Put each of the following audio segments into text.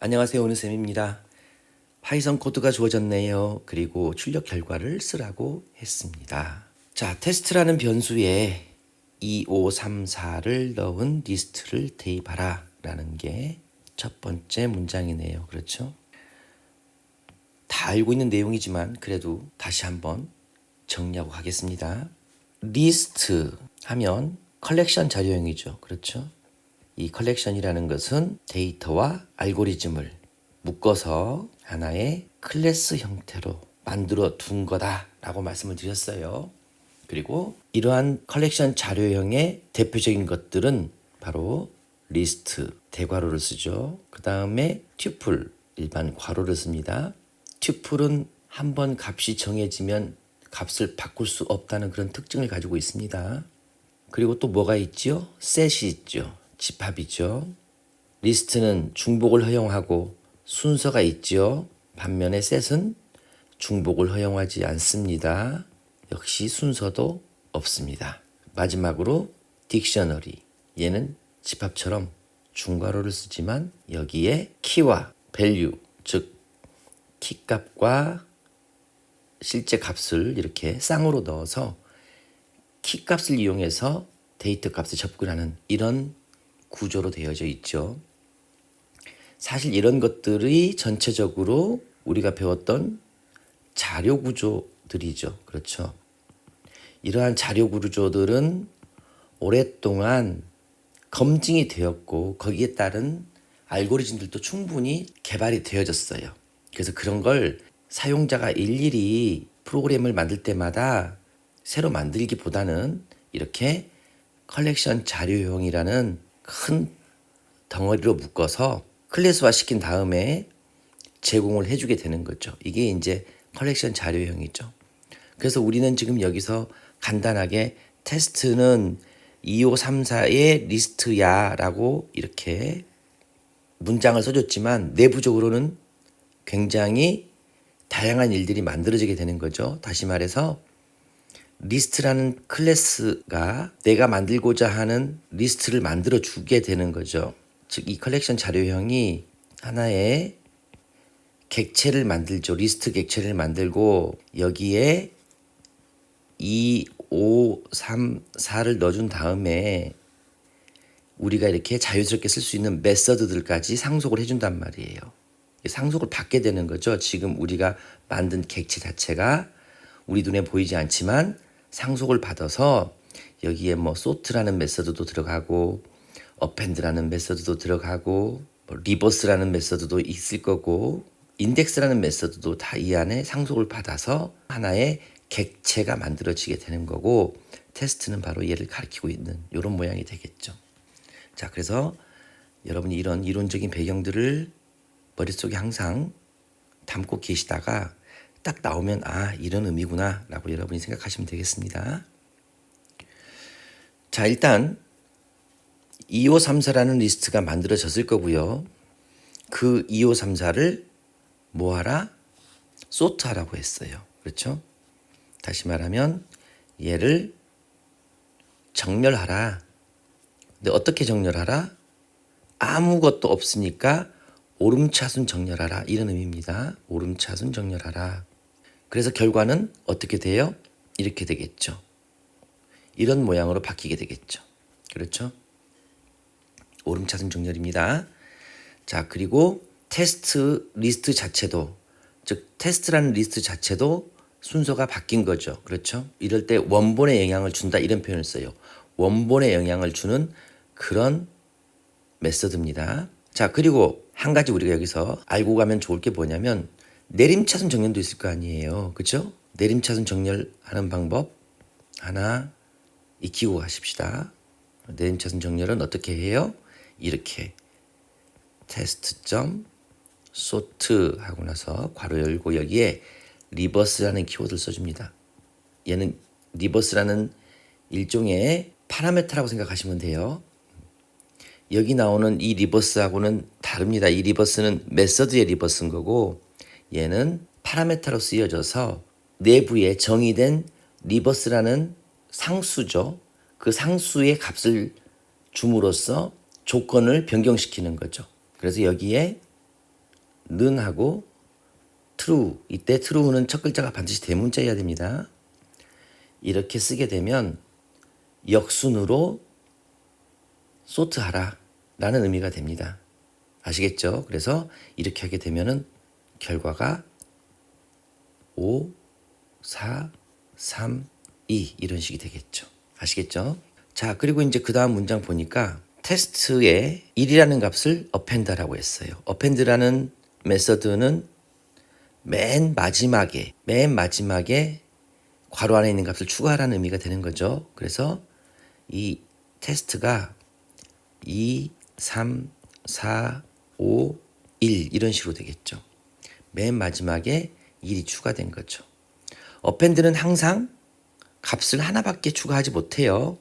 안녕하세요. 오은쌤입니다. 파이썬 코드가 주어졌네요. 그리고 출력 결과를 쓰라고 했습니다. 자, 테스트라는 변수에 2, 5, 3, 4를 넣은 리스트를 대입하라 라는 게 첫 번째 문장이네요. 그렇죠? 다 알고 있는 내용이지만 그래도 다시 한번 정리하고 가겠습니다. 리스트 하면 컬렉션 자료형이죠. 그렇죠? 이 컬렉션이라는 것은 데이터와 알고리즘을 묶어서 하나의 클래스 형태로 만들어 둔 거다라고 말씀을 드렸어요. 그리고 이러한 컬렉션 자료형의 대표적인 것들은 바로 리스트 대괄호를 쓰죠. 그 다음에 튜플 일반 괄호를 씁니다. 튜플은 한 번 값이 정해지면 값을 바꿀 수 없다는 그런 특징을 가지고 있습니다. 그리고 또 뭐가 있죠? 셋이 있죠. 집합이죠. 리스트는 중복을 허용하고 순서가 있죠. 반면에 셋은 중복을 허용하지 않습니다. 역시 순서도 없습니다. 마지막으로 딕셔너리. 얘는 집합처럼 중괄호를 쓰지만 여기에 키와 밸류, 즉 키값과 실제 값을 이렇게 쌍으로 넣어서 키값을 이용해서 데이터 값을 접근하는 이런 구조로 되어져 있죠. 사실 이런 것들이 전체적으로 우리가 배웠던 자료 구조들이죠. 그렇죠. 이러한 자료 구조들은 오랫동안 검증이 되었고 거기에 따른 알고리즘들도 충분히 개발이 되어졌어요. 그래서 그런 걸 사용자가 일일이 프로그램을 만들 때마다 새로 만들기보다는 이렇게 컬렉션 자료형이라는 큰 덩어리로 묶어서 클래스화 시킨 다음에 제공을 해주게 되는 거죠. 이게 이제 컬렉션 자료형이죠. 그래서 우리는 지금 여기서 간단하게 테스트는 2534의 리스트야 라고 이렇게 문장을 써줬지만 내부적으로는 굉장히 다양한 일들이 만들어지게 되는 거죠. 다시 말해서 리스트라는 클래스가 내가 만들고자 하는 리스트를 만들어 주게 되는 거죠. 즉 이 컬렉션 자료형이 하나의 객체를 만들죠. 리스트 객체를 만들고 여기에 2, 5, 3, 4를 넣어준 다음에 우리가 이렇게 자유스럽게 쓸 수 있는 메서드들까지 상속을 해준단 말이에요. 상속을 받게 되는 거죠. 지금 우리가 만든 객체 자체가 우리 눈에 보이지 않지만 상속을 받아서 여기에 뭐 소트라는 메서드도 들어가고 어펜드라는 메서드도 들어가고 뭐 리버스라는 메서드도 있을 거고 인덱스라는 메서드도 다 이 안에 상속을 받아서 하나의 객체가 만들어지게 되는 거고 테스트는 바로 얘를 가리키고 있는 이런 모양이 되겠죠. 자, 그래서 여러분이 이런 이론적인 배경들을 머릿속에 항상 담고 계시다가 딱 나오면 아, 이런 의미구나 라고 여러분이 생각하시면 되겠습니다. 자, 일단 2534라는 리스트가 만들어졌을 거고요. 그 2534를 뭐하라? 소트하라고 했어요. 그렇죠? 다시 말하면 얘를 정렬하라. 근데 어떻게 정렬하라? 아무것도 없으니까 오름차순 정렬하라. 이런 의미입니다. 오름차순 정렬하라. 그래서 결과는 어떻게 돼요? 이렇게 되겠죠. 이런 모양으로 바뀌게 되겠죠. 그렇죠? 오름차순 정렬입니다. 자, 그리고 테스트 리스트 자체도 즉 테스트라는 리스트 자체도 순서가 바뀐 거죠. 그렇죠? 이럴 때 원본에 영향을 준다 이런 표현을 써요. 원본에 영향을 주는 그런 메서드입니다. 자, 그리고 한 가지 우리가 여기서 알고 가면 좋을 게 뭐냐면 내림차순 정렬도 있을 거 아니에요. 그렇죠? 내림차순 정렬하는 방법 하나 익히고 가십시다. 내림차순 정렬은 어떻게 해요? 이렇게 테스트 점 소트 하고 나서 괄호 열고 여기에 리버스라는 키워드를 써줍니다. 얘는 리버스라는 일종의 파라메타라고 생각하시면 돼요. 여기 나오는 이 리버스하고는 다릅니다. 이 리버스는 메서드의 리버스인 거고 얘는 파라메타로 쓰여져서 내부에 정의된 리버스라는 상수죠. 그 상수의 값을 줌으로써 조건을 변경시키는 거죠. 그래서 여기에 는 하고 true 이때 true는 첫 글자가 반드시 대문자여야 됩니다. 이렇게 쓰게 되면 역순으로 소트하라 라는 의미가 됩니다. 아시겠죠? 그래서 이렇게 하게 되면은 결과가 5, 4, 3, 2 이런 식이 되겠죠. 아시겠죠? 자, 그리고 이제 그 다음 문장 보니까 테스트에 1이라는 값을 append라고 했어요. append라는 메서드는 맨 마지막에 맨 마지막에 괄호 안에 있는 값을 추가하라는 의미가 되는 거죠. 그래서 이 테스트가 2, 3, 4, 5, 1 이런 식으로 되겠죠. 맨 마지막에 1이 추가된 거죠. 어펜드는 항상 값을 하나밖에 추가하지 못해요.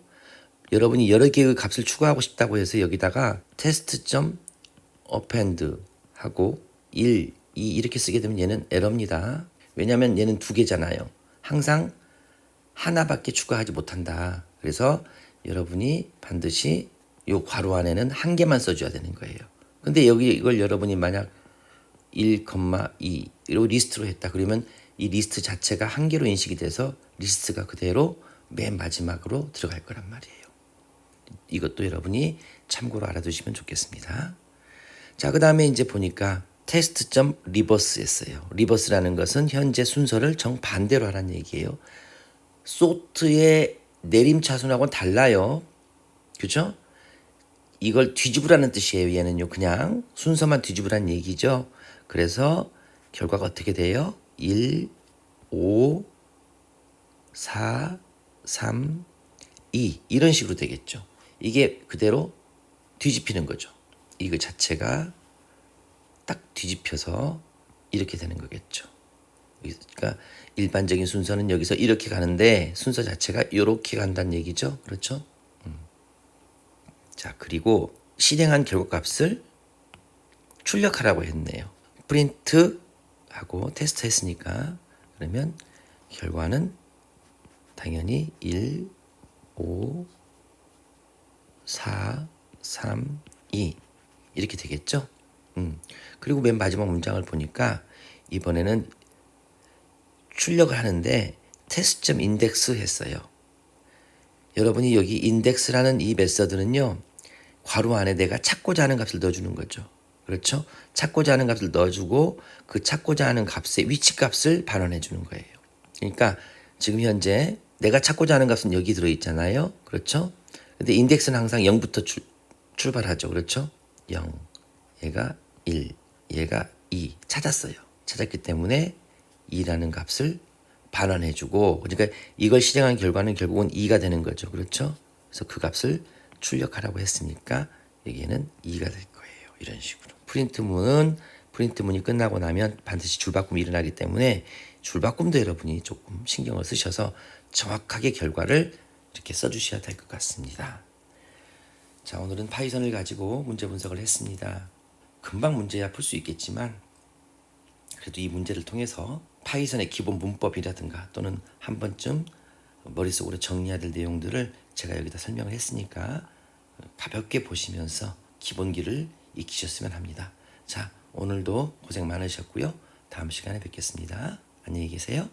여러분이 여러 개의 값을 추가하고 싶다고 해서 여기다가 테스트.append 하고 1, 2 이렇게 쓰게 되면 얘는 에러입니다. 왜냐하면 얘는 두 개잖아요. 항상 하나밖에 추가하지 못한다. 그래서 여러분이 반드시 요 괄호 안에는 한 개만 써줘야 되는 거예요. 근데 여기 이걸 여러분이 만약 1,2로 리스트로 했다. 그러면 이 리스트 자체가 한 개로 인식이 돼서 리스트가 그대로 맨 마지막으로 들어갈 거란 말이에요. 이것도 여러분이 참고로 알아두시면 좋겠습니다. 자, 그 다음에 이제 보니까 테스트.점 리버스 했어요. 리버스라는 것은 현재 순서를 정반대로 하라는 얘기예요. 소트의 내림차순하고는 달라요. 그죠? 이걸 뒤집으라는 뜻이에요. 얘는요. 그냥 순서만 뒤집으라는 얘기죠. 그래서 결과가 어떻게 돼요? 1, 5, 4, 3, 2 이런 식으로 되겠죠. 이게 그대로 뒤집히는 거죠. 이거 자체가 딱 뒤집혀서 이렇게 되는 거겠죠. 그러니까 일반적인 순서는 여기서 이렇게 가는데 순서 자체가 이렇게 간다는 얘기죠. 그렇죠? 음. 자 그리고 실행한 결과값을 출력하라고 했네요. 프린트 하고 테스트 했으니까 그러면 결과는 당연히 1, 5, 4, 3, 2 이렇게 되겠죠. 음. 그리고 맨 마지막 문장을 보니까 이번에는 출력을 하는데 테스트점 인덱스 했어요. 여러분이 여기 인덱스라는 이 메서드는요. 괄호 안에 내가 찾고자 하는 값을 넣어주는 거죠. 그렇죠? 찾고자 하는 값을 넣어주고 그 찾고자 하는 값의 위치 값을 반환해 주는 거예요. 그러니까 지금 현재 내가 찾고자 하는 값은 여기 들어 있잖아요. 그렇죠? 근데 인덱스는 항상 0부터 출, 출발하죠. 그렇죠? 0. 얘가 1. 얘가 2. 찾았어요. 찾았기 때문에 2라는 값을 반환해 주고 그러니까 이걸 실행한 결과는 결국은 2가 되는 거죠. 그렇죠? 그래서 그 값을 출력하라고 했으니까 여기에는 2가 될 거예요. 이런 식으로. 프린트문은 프린트문이 끝나고 나면 반드시 줄바꿈이 일어나기 때문에 줄바꿈도 여러분이 조금 신경을 쓰셔서 정확하게 결과를 이렇게 써주셔야 될 것 같습니다. 자, 오늘은 파이썬을 가지고 문제 분석을 했습니다. 금방 문제야 풀 수 있겠지만 그래도 이 문제를 통해서 파이썬의 기본 문법이라든가 또는 한 번쯤 머릿속으로 정리해야 될 내용들을 제가 여기다 설명을 했으니까 가볍게 보시면서 기본기를 익히셨으면 합니다. 자, 오늘도 고생 많으셨고요. 다음 시간에 뵙겠습니다. 안녕히 계세요.